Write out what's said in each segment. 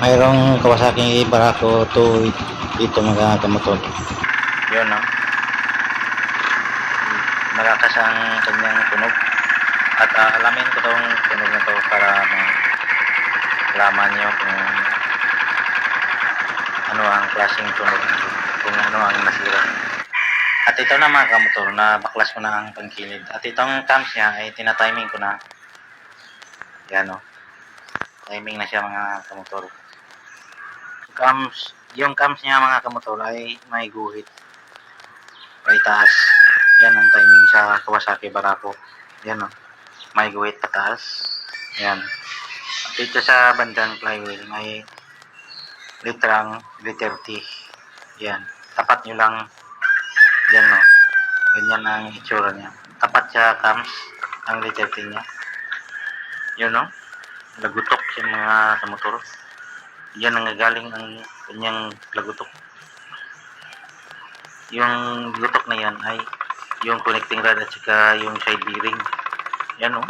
mayroong Kawasaki Barako 2 dito mga kamotor. Yun no. Malakas ang kanyang tunog. At ah, alamin ko tong tunog na to para malaman nyo kung ano ang klaseng tunog kung ano ang nasira. At ito na mga kamotor, na baklas ko na ang pangkilid. At itong cams niya ay tinatiming ko na. Yan o. Timing na siya mga kamotor. Cams, yung cams niya mga kamotor ay may guhit. Ay taas. Yan ang timing sa Kawasaki Barako. Yan o. May guhit pataas. Yan. Dito sa bandang flywheel may litrang V30. Yan. Tapat nyo lang yan no. Ganyan ang itsura niya. Tapat sa cams ang V30 niya. Yun no. Lagutok sa mga sa motor. Yan ang galing ang kanyang lagutok. Yung lagutok na yan ay yung connecting rod at saka yung side bearing. Yan no.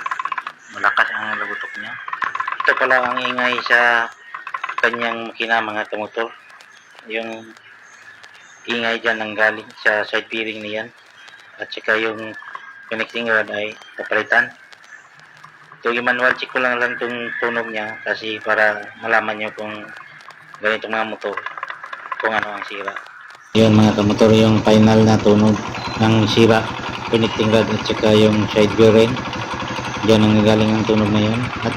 Malakas ang lagutok niya. Ito pala ang ingay sa kanyang makina mga kamotor. Yung ingay dyan ang galing sa side bearing niyan. At saka yung connecting rod ay papalitan. Ito yung manual check ko lang lang itong tunog niya kasi para malaman nyo kung ganito mga motor kung ano ang sira. Yun mga kamotor yung final na tunog ng sira connecting rod at saka yung side bearing. Diyan ang galing ang tunog na yun. At